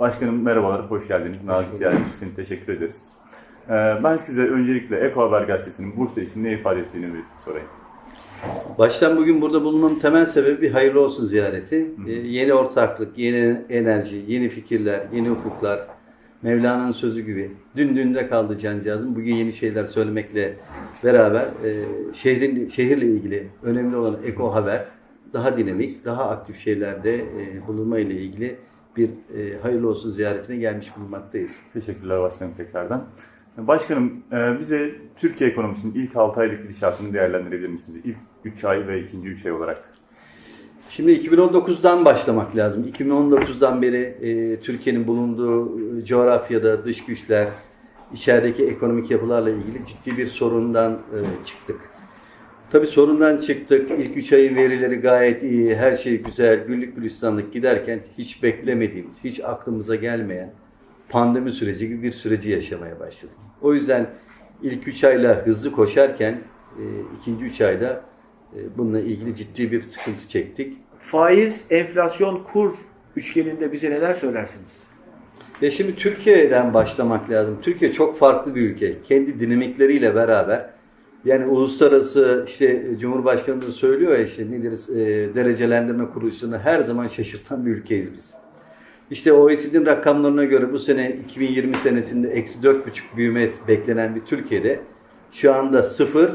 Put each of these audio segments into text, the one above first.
Başkanım merhabalar, hoş geldiniz. Nazik ziyaretiniz için teşekkür ederiz. Ee, Ben size öncelikle Eko Haber Gazetesi'nin Bursa için ne ifade ettiğini bir sorayım. Baştan bugün burada bulunmamın temel sebebi bir hayırlı olsun ziyareti. Ee, yeni ortaklık, yeni enerji, yeni fikirler, yeni ufuklar. Mevlana'nın sözü gibi. Dün dünde kaldı cancağızım. Bugün yeni şeyler söylemekle beraber e, şehrin şehirle ilgili önemli olan eko haber daha dinamik, daha aktif şeylerde e, bulunma ile ilgili bir e, hayırlı olsun ziyaretine gelmiş bulunmaktayız. Teşekkürler başkanım tekrardan. Başkanım e, bize Türkiye ekonomisinin ilk 6 aylık gidişatını değerlendirebilir misiniz? İlk 3 ay ve ikinci 3 ay olarak. Şimdi 2019'dan başlamak lazım. 2019'dan beri e, Türkiye'nin bulunduğu e, coğrafyada dış güçler, içerideki ekonomik yapılarla ilgili ciddi bir sorundan e, çıktık. Tabii sorundan çıktık. İlk 3 ayın verileri gayet iyi, her şey güzel, güllük gülistanlık giderken hiç beklemediğimiz, hiç aklımıza gelmeyen pandemi süreci gibi bir süreci yaşamaya başladık. O yüzden ilk 3 ayla hızlı koşarken e, ikinci 3 ayda e, bununla ilgili ciddi bir sıkıntı çektik. Faiz, enflasyon, kur üçgeninde bize neler söylersiniz? Ya şimdi Türkiye'den başlamak lazım. Türkiye çok farklı bir ülke. Kendi dinamikleriyle beraber yani uluslararası işte Cumhurbaşkanı da söylüyor ya işte nedir e, derecelendirme kuruluşunu her zaman şaşırtan bir ülkeyiz biz. İşte OECD'nin rakamlarına göre bu sene 2020 senesinde eksi 4,5 büyüme beklenen bir Türkiye'de şu anda sıfır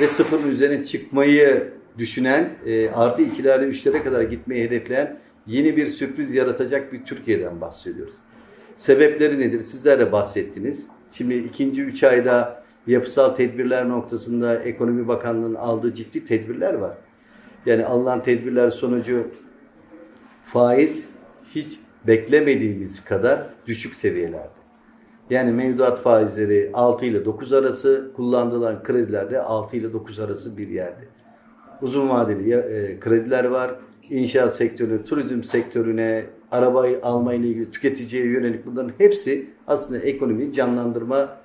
ve sıfırın üzerine çıkmayı düşünen e, artı ikilerde üçlere kadar gitmeyi hedefleyen yeni bir sürpriz yaratacak bir Türkiye'den bahsediyoruz. Sebepleri nedir? Sizler de bahsettiniz. Şimdi ikinci üç ayda yapısal tedbirler noktasında Ekonomi Bakanlığı'nın aldığı ciddi tedbirler var. Yani alınan tedbirler sonucu faiz hiç beklemediğimiz kadar düşük seviyelerde. Yani mevduat faizleri 6 ile 9 arası, kullanılan krediler de 6 ile 9 arası bir yerde. Uzun vadeli e, krediler var. İnşaat sektörü, turizm sektörüne, arabayı alma ile ilgili tüketiciye yönelik bunların hepsi aslında ekonomiyi canlandırma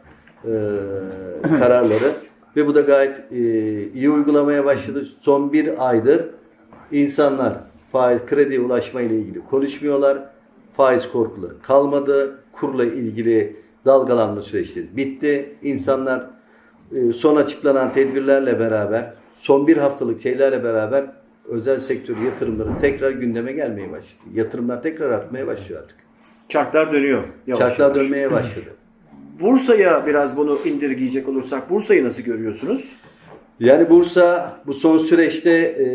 e, kararları ve bu da gayet e, iyi uygulamaya başladı. Son bir aydır insanlar faiz krediye ulaşma ile ilgili konuşmuyorlar. Faiz korkuları kalmadı. Kurla ilgili dalgalanma süreçleri bitti. İnsanlar e, son açıklanan tedbirlerle beraber, son bir haftalık şeylerle beraber özel sektör yatırımları tekrar gündeme gelmeye başladı. Yatırımlar tekrar artmaya başlıyor artık. Çarklar dönüyor. Yavaş Çarklar yavaş. dönmeye başladı. Bursa'ya biraz bunu indirgeyecek olursak Bursa'yı nasıl görüyorsunuz? Yani Bursa bu son süreçte e,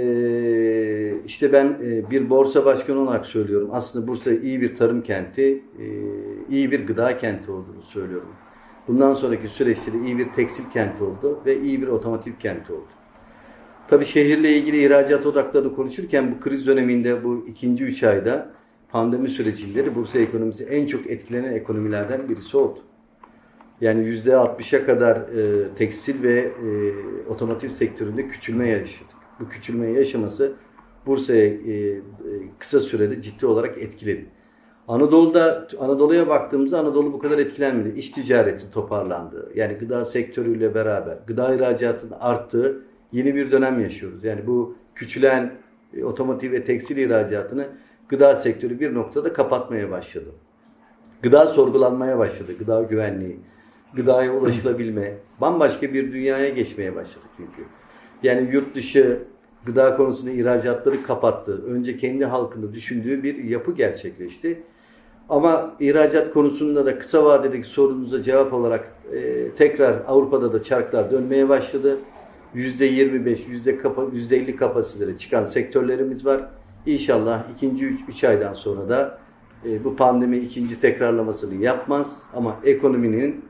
işte ben e, bir borsa başkanı olarak söylüyorum. Aslında Bursa iyi bir tarım kenti, e, iyi bir gıda kenti olduğunu söylüyorum. Bundan sonraki süreçte de iyi bir tekstil kenti oldu ve iyi bir otomotiv kenti oldu. Tabii şehirle ilgili ihracat odaklarını konuşurken bu kriz döneminde bu ikinci üç ayda pandemi sürecinde de Bursa ekonomisi en çok etkilenen ekonomilerden birisi oldu. Yani yüzde 60'a kadar e, tekstil ve e, otomotiv sektöründe küçülme yaşadık. Bu küçülmeyi yaşaması Bursa'ya e, e, kısa sürede ciddi olarak etkiledi. Anadolu'da Anadolu'ya baktığımızda Anadolu bu kadar etkilenmedi. İş ticareti toparlandı. Yani gıda sektörüyle beraber gıda ihracatının arttığı yeni bir dönem yaşıyoruz. Yani bu küçülen e, otomotiv ve tekstil ihracatını gıda sektörü bir noktada kapatmaya başladı. Gıda sorgulanmaya başladı. Gıda güvenliği, gıdaya ulaşılabilme, bambaşka bir dünyaya geçmeye başladık çünkü. Yani yurt dışı gıda konusunda ihracatları kapattı. Önce kendi halkını düşündüğü bir yapı gerçekleşti. Ama ihracat konusunda da kısa vadedeki sorunuza cevap olarak e, tekrar Avrupa'da da çarklar dönmeye başladı. %25, yüzde kapa, %50 kapasitelere çıkan sektörlerimiz var. İnşallah ikinci 3 aydan sonra da e, bu pandemi ikinci tekrarlamasını yapmaz ama ekonominin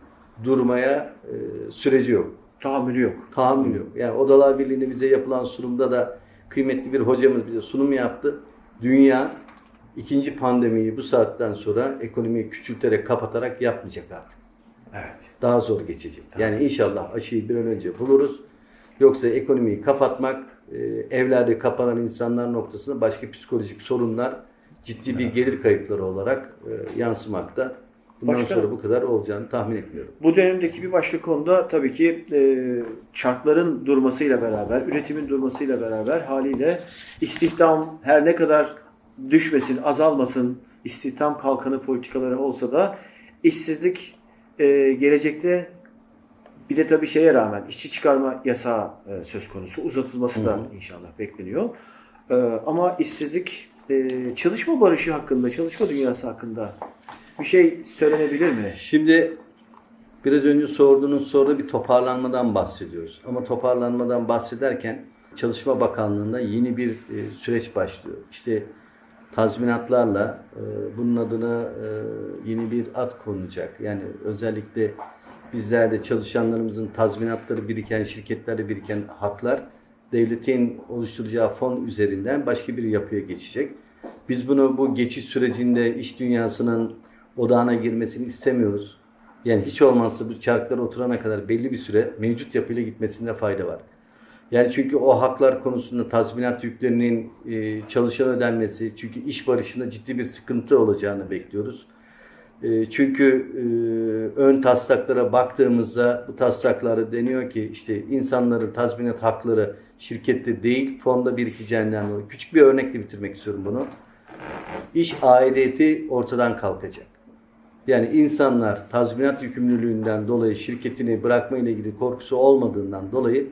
durmaya e, süreci yok. Tahammülü yok. Tahammül yok. Yani Odalar Birliği'ne bize yapılan sunumda da kıymetli bir hocamız bize sunum yaptı. Dünya ikinci pandemiyi bu saatten sonra ekonomiyi küçülterek kapatarak yapmayacak artık. Evet. Daha zor geçecek. Yani inşallah aşıyı bir an önce buluruz. Yoksa ekonomiyi kapatmak, e, evlerde kapanan insanlar noktasında başka psikolojik sorunlar ciddi bir gelir kayıpları olarak e, yansımakta. Bundan Başkanım. sonra bu kadar olacağını tahmin etmiyorum. Bu dönemdeki bir başka konuda tabii ki e, çarkların durmasıyla beraber, üretimin durmasıyla beraber haliyle istihdam her ne kadar düşmesin, azalmasın, istihdam kalkanı politikaları olsa da işsizlik e, gelecekte bir de tabii şeye rağmen işçi çıkarma yasağı e, söz konusu. Uzatılması da inşallah bekleniyor. E, ama işsizlik e, çalışma barışı hakkında, çalışma dünyası hakkında bir şey söylenebilir mi? Şimdi biraz önce sorduğunuz soruda bir toparlanmadan bahsediyoruz. Ama toparlanmadan bahsederken Çalışma Bakanlığı'nda yeni bir e, süreç başlıyor. İşte tazminatlarla e, bunun adına e, yeni bir ad konulacak. Yani özellikle bizlerde çalışanlarımızın tazminatları biriken, şirketlerde biriken haklar devletin oluşturacağı fon üzerinden başka bir yapıya geçecek. Biz bunu bu geçiş sürecinde iş dünyasının odağına girmesini istemiyoruz. Yani hiç olmazsa bu çarklara oturana kadar belli bir süre mevcut yapıyla gitmesinde fayda var. Yani çünkü o haklar konusunda tazminat yüklerinin e, çalışan ödenmesi, çünkü iş barışında ciddi bir sıkıntı olacağını bekliyoruz. E, çünkü e, ön taslaklara baktığımızda bu taslaklarda deniyor ki işte insanların tazminat hakları şirkette değil fonda birikeceğinden dolayı. Küçük bir örnekle bitirmek istiyorum bunu. İş aidiyeti ortadan kalkacak. Yani insanlar tazminat yükümlülüğünden dolayı şirketini bırakma ile ilgili korkusu olmadığından dolayı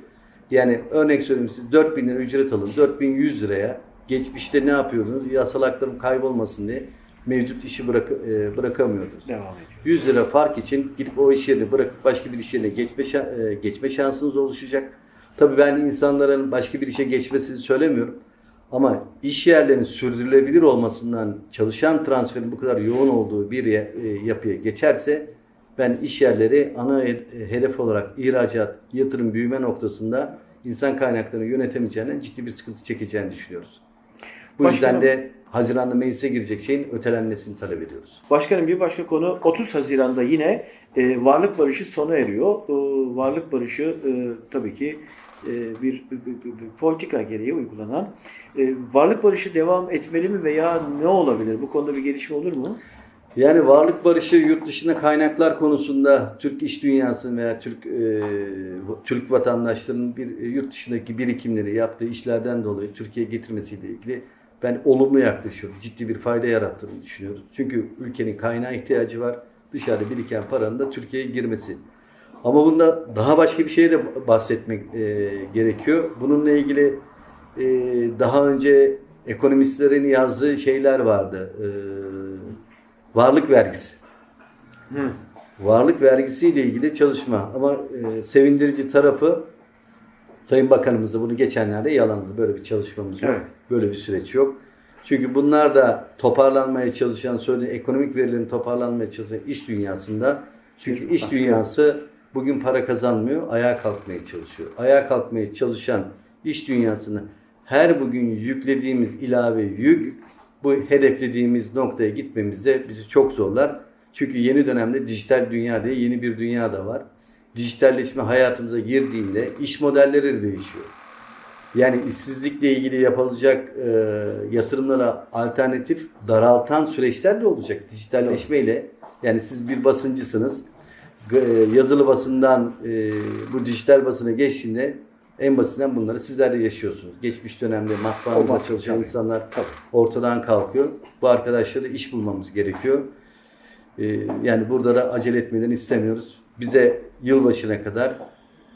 yani örnek söyleyeyim siz 4000 lira ücret alın 4100 liraya geçmişte ne yapıyordunuz yasal haklarım kaybolmasın diye mevcut işi bırak, e, bırakamıyordunuz. Devam ediyor. 100 lira fark için gidip o iş yerini bırakıp başka bir iş yerine geçme, e, geçme şansınız oluşacak. Tabii ben insanların başka bir işe geçmesini söylemiyorum. Ama iş yerlerinin sürdürülebilir olmasından çalışan transferin bu kadar yoğun olduğu bir e, yapıya geçerse ben iş yerleri ana he- hedef olarak ihracat, yatırım, büyüme noktasında insan kaynaklarını yönetemeyeceğinden ciddi bir sıkıntı çekeceğini düşünüyoruz. Bu Başkanım- yüzden de Haziran'da meclise girecek şeyin ötelenmesini talep ediyoruz. Başkanım bir başka konu 30 Haziran'da yine e, varlık barışı sona eriyor. E, varlık barışı e, tabii ki e, bir, bir- bir- bir politika gereği uygulanan. E, varlık barışı devam etmeli mi veya ne olabilir? Bu konuda bir gelişme olur mu? Yani varlık barışı yurt dışında kaynaklar konusunda Türk iş dünyası veya Türk e, Türk vatandaşlarının bir e, yurt dışındaki birikimleri yaptığı işlerden dolayı Türkiye'ye getirmesiyle ilgili ben olumlu yaklaşıyorum. Ciddi bir fayda yarattığını düşünüyoruz. Çünkü ülkenin kaynağı ihtiyacı var. Dışarıda biriken paranın da Türkiye'ye girmesi. Ama bunda daha başka bir şeye de bahsetmek e, gerekiyor. Bununla ilgili e, daha önce ekonomistlerin yazdığı şeyler vardı. E, varlık vergisi. Hı. Varlık vergisiyle ilgili çalışma ama e, sevindirici tarafı Sayın Bakanımız da bunu geçenlerde yalanladı. Böyle bir çalışmamız yok. Evet. Böyle bir süreç yok. Çünkü bunlar da toparlanmaya çalışan, söyle ekonomik verilerin toparlanmaya çalışan iş dünyasında çünkü iş baskı. dünyası bugün para kazanmıyor, ayağa kalkmaya çalışıyor. Ayağa kalkmaya çalışan iş dünyasını her bugün yüklediğimiz ilave yük bu hedeflediğimiz noktaya gitmemize bizi çok zorlar. Çünkü yeni dönemde dijital dünya diye yeni bir dünya da var. Dijitalleşme hayatımıza girdiğinde iş modelleri de değişiyor. Yani işsizlikle ilgili yapılacak e, yatırımlara alternatif daraltan süreçler de olacak dijitalleşmeyle. Yani siz bir basıncısınız. E, Yazılı basından e, bu dijital basına geçtiğinde en basitinden bunları sizler de yaşıyorsunuz. Geçmiş dönemde baskı çalışan tabii. insanlar Tabii. ortadan kalkıyor. Bu arkadaşlara iş bulmamız gerekiyor. Ee, yani burada da acele etmeden istemiyoruz. Bize yılbaşına kadar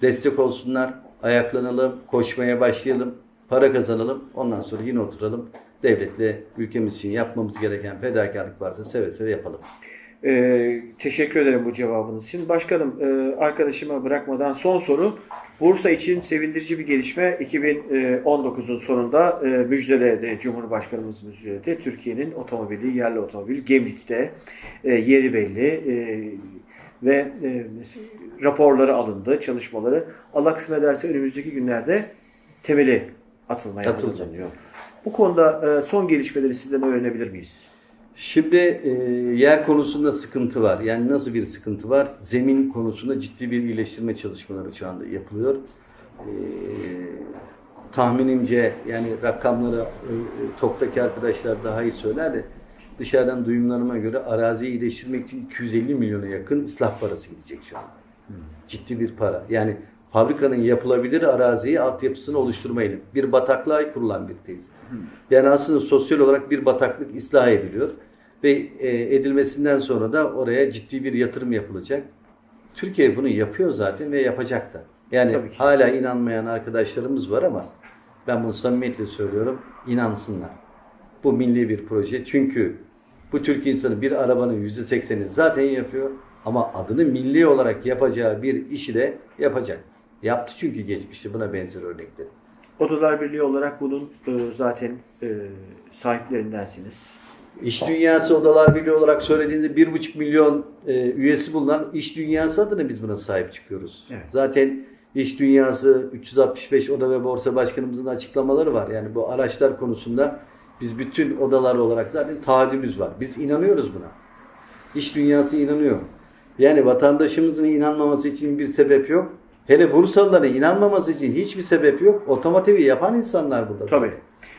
destek olsunlar. Ayaklanalım, koşmaya başlayalım, para kazanalım. Ondan sonra yine oturalım. Devletle ülkemiz için yapmamız gereken fedakarlık varsa seve seve yapalım. Ee, teşekkür ederim bu cevabınız için. Başkanım e, arkadaşıma bırakmadan son soru. Bursa için sevindirici bir gelişme 2019'un sonunda e, müjdeledi, Cumhurbaşkanımız müjdeledi. Türkiye'nin otomobili, yerli otomobil Gemlik'te e, yeri belli e, ve e, raporları alındı, çalışmaları. Allah kısmet ederse önümüzdeki günlerde temeli atılmaya hazırlanıyor. Bu konuda e, son gelişmeleri sizden öğrenebilir miyiz? Şimdi e, yer konusunda sıkıntı var. Yani nasıl bir sıkıntı var? Zemin konusunda ciddi bir iyileştirme çalışmaları şu anda yapılıyor. E, tahminimce yani rakamları e, TOK'taki arkadaşlar daha iyi söyler de dışarıdan duyumlarıma göre araziyi iyileştirmek için 250 milyona yakın ıslah parası gidecek şu anda. Ciddi bir para. Yani fabrikanın yapılabilir araziyi altyapısını oluşturmayla bir bataklığa kurulan bir tesis. Yani aslında sosyal olarak bir bataklık ıslah ediliyor. ve e, edilmesinden sonra da oraya ciddi bir yatırım yapılacak. Türkiye bunu yapıyor zaten ve yapacak da. Yani hala inanmayan arkadaşlarımız var ama ben bunu samimiyetle söylüyorum. inansınlar. Bu milli bir proje. Çünkü bu Türk insanı bir arabanın %80'ini zaten yapıyor. Ama adını milli olarak yapacağı bir işi de yapacak. Yaptı çünkü geçmişte buna benzer örnekleri. Odalar Birliği olarak bunun e, zaten e, sahiplerindensiniz. İş Dünyası Odalar Birliği olarak söylediğinde 1,5 milyon e, üyesi bulunan İş Dünyası adına biz buna sahip çıkıyoruz. Evet. Zaten İş Dünyası 365 Oda ve Borsa Başkanımızın açıklamaları var. Yani bu araçlar konusunda biz bütün odalar olarak zaten taahhüdümüz var. Biz inanıyoruz buna. İş Dünyası inanıyor. Yani vatandaşımızın inanmaması için bir sebep yok. Hele Bursalıların inanmaması için hiçbir sebep yok. Otomotivi yapan insanlar burada. Tabii.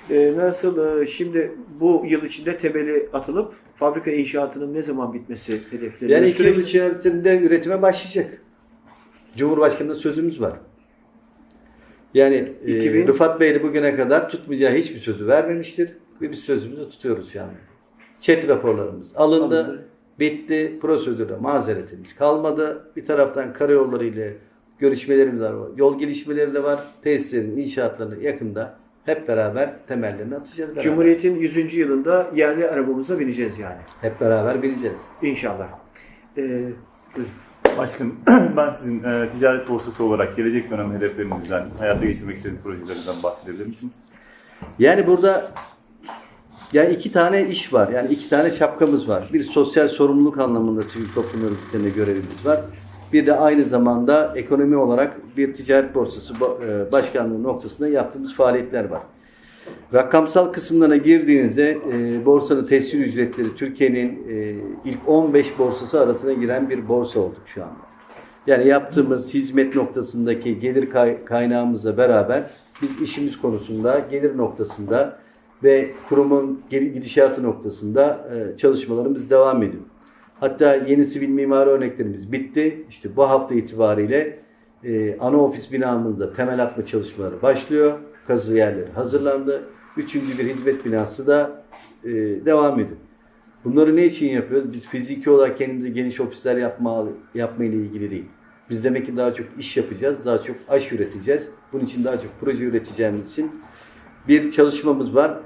E, nasıl e, şimdi bu yıl içinde temeli atılıp fabrika inşaatının ne zaman bitmesi hedefleri? Yani iki yıl içerisinde üretime başlayacak. Cumhurbaşkanı'nda sözümüz var. Yani e, 2000 Rıfat Bey de bugüne kadar tutmayacağı hiçbir sözü vermemiştir. Ve biz sözümüzü tutuyoruz yani. Çet raporlarımız alındı, Alındı. bitti, prosedürde mazeretimiz kalmadı. Bir taraftan karayolları ile görüşmelerimiz var. Yol gelişmeleri de var. Tesislerin inşaatlarını yakında hep beraber temellerini atacağız. Beraber. Cumhuriyet'in 100. yılında yerli arabamıza bineceğiz yani. Hep beraber bileceğiz. İnşallah. E, buyurun. Başkanım ben sizin e, ticaret borsası olarak gelecek dönem hedeflerinizden, hayata geçirmek istediğiniz projelerinizden bahsedebilir misiniz? Yani burada ya iki tane iş var. Yani iki tane şapkamız var. Bir sosyal sorumluluk anlamında sivil toplum örgütlerinde görevimiz var. Bir de aynı zamanda ekonomi olarak bir ticaret borsası e, başkanlığı noktasında yaptığımız faaliyetler var. Rakamsal kısımlarına girdiğinizde e, borsanın tescil ücretleri Türkiye'nin e, ilk 15 borsası arasına giren bir borsa olduk şu anda. Yani yaptığımız hizmet noktasındaki gelir kay- kaynağımızla beraber biz işimiz konusunda gelir noktasında ve kurumun gidişatı noktasında e, çalışmalarımız devam ediyor. Hatta yeni sivil mimari örneklerimiz bitti. İşte bu hafta itibariyle e, ana ofis binamızda temel atma çalışmaları başlıyor. Kazı yerleri hazırlandı. Üçüncü bir hizmet binası da e, devam ediyor. Bunları ne için yapıyoruz? Biz fiziki olarak kendimize geniş ofisler yapma, yapma ile ilgili değil. Biz demek ki daha çok iş yapacağız, daha çok aş üreteceğiz. Bunun için daha çok proje üreteceğimiz için bir çalışmamız var.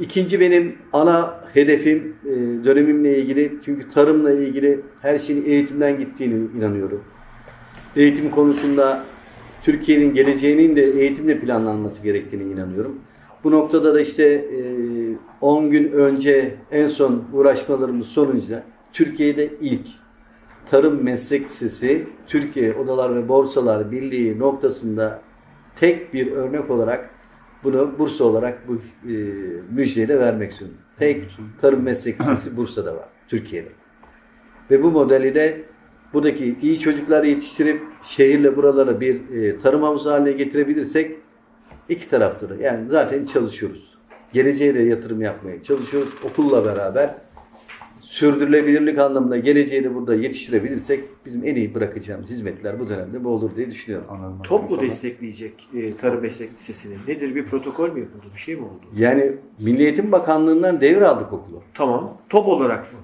İkinci benim ana hedefim e, dönemimle ilgili çünkü tarımla ilgili her şeyin eğitimden gittiğini inanıyorum. Eğitim konusunda Türkiye'nin geleceğinin de eğitimle planlanması gerektiğine inanıyorum. Bu noktada da işte e, 10 gün önce en son uğraşmalarımız sonucunda Türkiye'de ilk Tarım Meslek Lisesi Türkiye Odalar ve Borsalar Birliği noktasında tek bir örnek olarak bunu Bursa olarak bu e, müjdeyle vermek istiyorum. Tek Tarım Meslek Lisesi Bursa'da var. Türkiye'de. Ve bu modeli de buradaki iyi çocukları yetiştirip şehirle buraları bir e, tarım havuzu haline getirebilirsek iki tarafta da yani zaten çalışıyoruz. Geleceğe de yatırım yapmaya çalışıyoruz. Okulla beraber sürdürülebilirlik anlamında geleceği de burada yetiştirebilirsek bizim en iyi bırakacağımız hizmetler bu dönemde bu olur diye düşünüyorum. Anladım. Top mu destekleyecek e, Tarım Meslek Lisesi'ni? Nedir? Bir protokol mü yapıldı? Bir şey mi oldu? Yani Milli Eğitim Bakanlığı'ndan devraldık okulu. Tamam. Top olarak mı?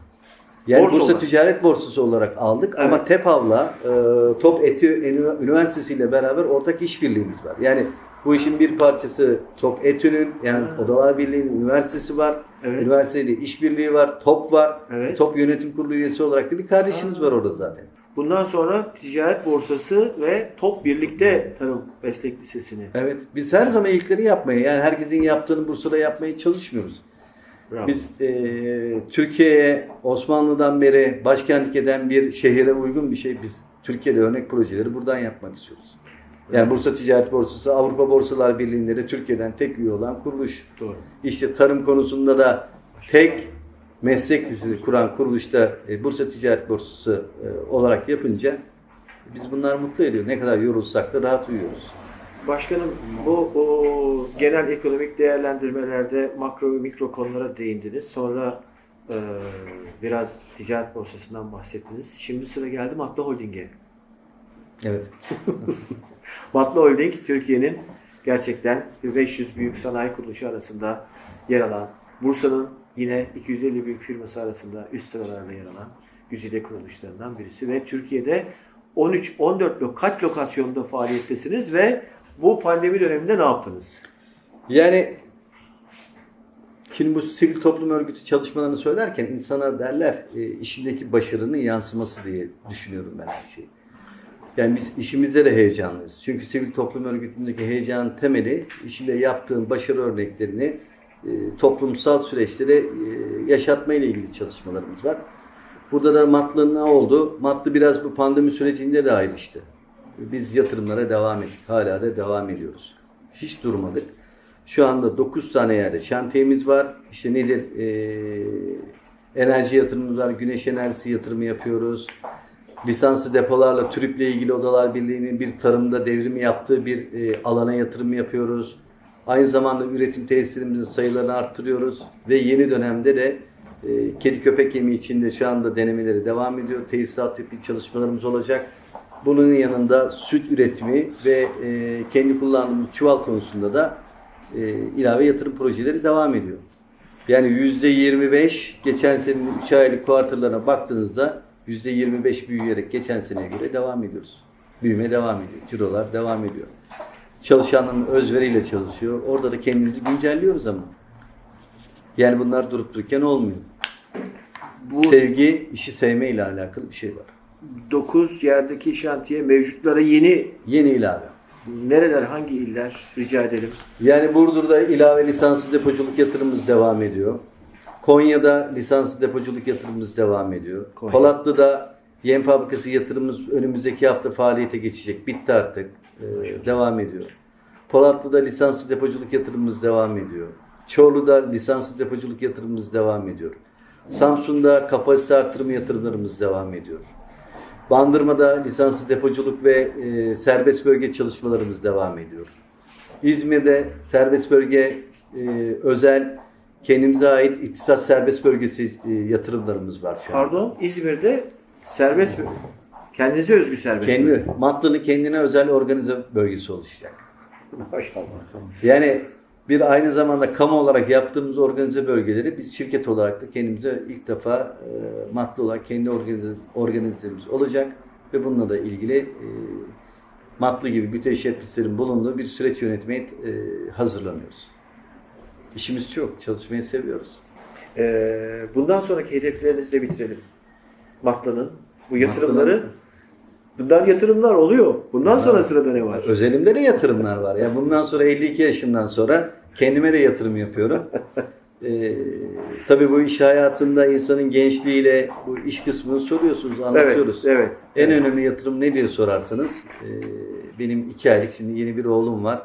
Yani Borsa Bursa olarak. Ticaret Borsası olarak aldık ama Evet. TEPAV'la e, Top Eti Üniversitesi ile beraber ortak işbirliğimiz var. Yani bu işin bir parçası Top Etü'nün yani Odalar Birliği'nin üniversitesi var. Evet. Üniversiteyle işbirliği var. Top var. Evet. Top Yönetim Kurulu üyesi olarak da bir kardeşimiz var orada zaten. Bundan sonra Ticaret Borsası ve Top birlikte Tarım Meslek Lisesi'ni. Evet. Biz her zaman ilkleri yapmaya yani herkesin yaptığını Bursa'da yapmaya çalışmıyoruz. Bravo. Biz e, Türkiye'ye Osmanlı'dan beri başkentlik eden bir şehire uygun bir şey biz Türkiye'de örnek projeleri buradan yapmak istiyoruz. Yani Bursa Ticaret Borsası Avrupa Borsalar Birliği'nde de Türkiye'den tek üye olan kuruluş. Doğru. İşte tarım konusunda da tek meslek lisesi kuran kuruluşta e, Bursa Ticaret Borsası e, olarak yapınca biz bunlar mutlu ediyor. Ne kadar yorulsak da rahat uyuyoruz. Başkanım bu o, genel ekonomik değerlendirmelerde makro ve mikro konulara değindiniz. Sonra e, biraz ticaret borsasından bahsettiniz. Şimdi sıra geldi Matla Holding'e. Evet. Matla Holding Türkiye'nin gerçekten 500 büyük sanayi kuruluşu arasında yer alan Bursa'nın yine 250 büyük firması arasında üst sıralarda yer alan güzide kuruluşlarından birisi ve Türkiye'de 13-14 lo kaç lokasyonda faaliyettesiniz ve bu pandemi döneminde ne yaptınız? Yani şimdi bu sivil toplum örgütü çalışmalarını söylerken insanlar derler e, işindeki başarının yansıması diye düşünüyorum ben her şeyi. Yani biz işimizde de heyecanlıyız. Çünkü sivil toplum örgütündeki heyecanın temeli işinde yaptığın başarı örneklerini e, toplumsal süreçlere e, yaşatma ile ilgili çalışmalarımız var. Burada da Matlı'nın ne oldu? Matlı biraz bu pandemi sürecinde de ayrıştı. Biz yatırımlara devam ettik. Hala da devam ediyoruz. Hiç durmadık. Şu anda 9 tane yerde şantiyemiz var. İşte nedir? Ee, enerji yatırımımız var. Güneş enerjisi yatırımı yapıyoruz. Lisanslı depolarla TÜRİP'le ilgili Odalar Birliği'nin bir tarımda devrimi yaptığı bir e, alana yatırım yapıyoruz. Aynı zamanda üretim tesislerimizin sayılarını arttırıyoruz. Ve yeni dönemde de e, kedi köpek yemi için de şu anda denemeleri devam ediyor. Tesisat tipi çalışmalarımız olacak. Bunun yanında süt üretimi ve e, kendi kullandığımız çuval konusunda da e, ilave yatırım projeleri devam ediyor. Yani yüzde 25 geçen senenin 3 aylık kuartırlarına baktığınızda yüzde 25 büyüyerek geçen seneye göre devam ediyoruz. Büyüme devam ediyor. Cirolar devam ediyor. Çalışanların özveriyle çalışıyor. Orada da kendimizi güncelliyoruz ama. Yani bunlar durup dururken olmuyor. Bu Sevgi, işi sevme ile alakalı bir şey var. 9 yerdeki şantiye mevcutlara yeni Yeni ilave. nereler, hangi iller rica edelim? Yani Burdur'da ilave lisanslı depoculuk yatırımımız devam ediyor. Konya'da lisanslı depoculuk yatırımımız devam ediyor. Konya. Polatlı'da yem fabrikası yatırımımız önümüzdeki hafta faaliyete geçecek. Bitti artık. Ee, devam ediyor. Polatlı'da lisanslı depoculuk yatırımımız devam ediyor. Çorlu'da lisanslı depoculuk yatırımımız devam ediyor. Samsun'da kapasite artırımı yatırımlarımız devam ediyor. Bandırma'da lisanslı depoculuk ve e, serbest bölge çalışmalarımız devam ediyor. İzmir'de serbest bölge e, özel kendimize ait iktisat serbest bölgesi e, yatırımlarımız var şu an. Pardon, İzmir'de serbest? Kendinize özgü serbest? Kendi Matlı'nın kendine özel organize bölgesi oluşacak. Maşallah. Yani bir aynı zamanda kamu olarak yaptığımız organize bölgeleri biz şirket olarak da kendimize ilk defa e, Matlı olarak kendi organize, organizemiz olacak ve bununla da ilgili e, Matlı gibi müteşebbislerin bulunduğu bir süreç yönetmeye e, hazırlanıyoruz. İşimiz çok, çalışmayı seviyoruz. Ee, bundan sonraki hedeflerinizi de bitirelim. Makla'nın bu yatırımları bunlar yatırımlar oluyor. Bundan sonra sırada ne var? Özelimde de yatırımlar var. Ya bundan sonra 52 yaşından sonra kendime de yatırım yapıyorum. Ee, tabii bu iş hayatında insanın gençliğiyle bu iş kısmını soruyorsunuz, Evet, anlatıyoruz. evet. En önemli yatırım ne diye sorarsanız e, benim iki aylık şimdi yeni bir oğlum var.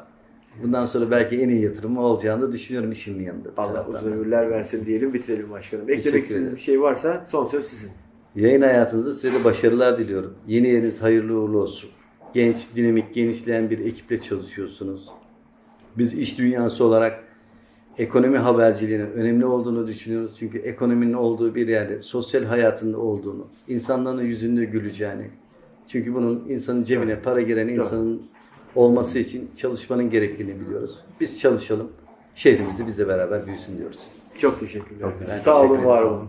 Bundan sonra belki en iyi yatırım o olacağını düşünüyorum işimin yanında. Allah uzun da. ömürler versin diyelim bitirelim başkanım. Eklemek istediğiniz bir şey varsa son söz sizin. Yayın hayatınızda size de başarılar diliyorum. Yeni yeriniz hayırlı uğurlu olsun. Genç, dinamik, genişleyen bir ekiple çalışıyorsunuz. Biz iş dünyası olarak ekonomi haberciliğinin önemli olduğunu düşünüyoruz. Çünkü ekonominin olduğu bir yerde sosyal hayatında olduğunu, insanların yüzünde güleceğini. Çünkü bunun insanın cebine para giren insanın olması için çalışmanın gerekliliğini biliyoruz. Biz çalışalım. Şehrimizi bizle beraber büyüsün diyoruz. Çok teşekkürler. Ben Sağ olun, var olun.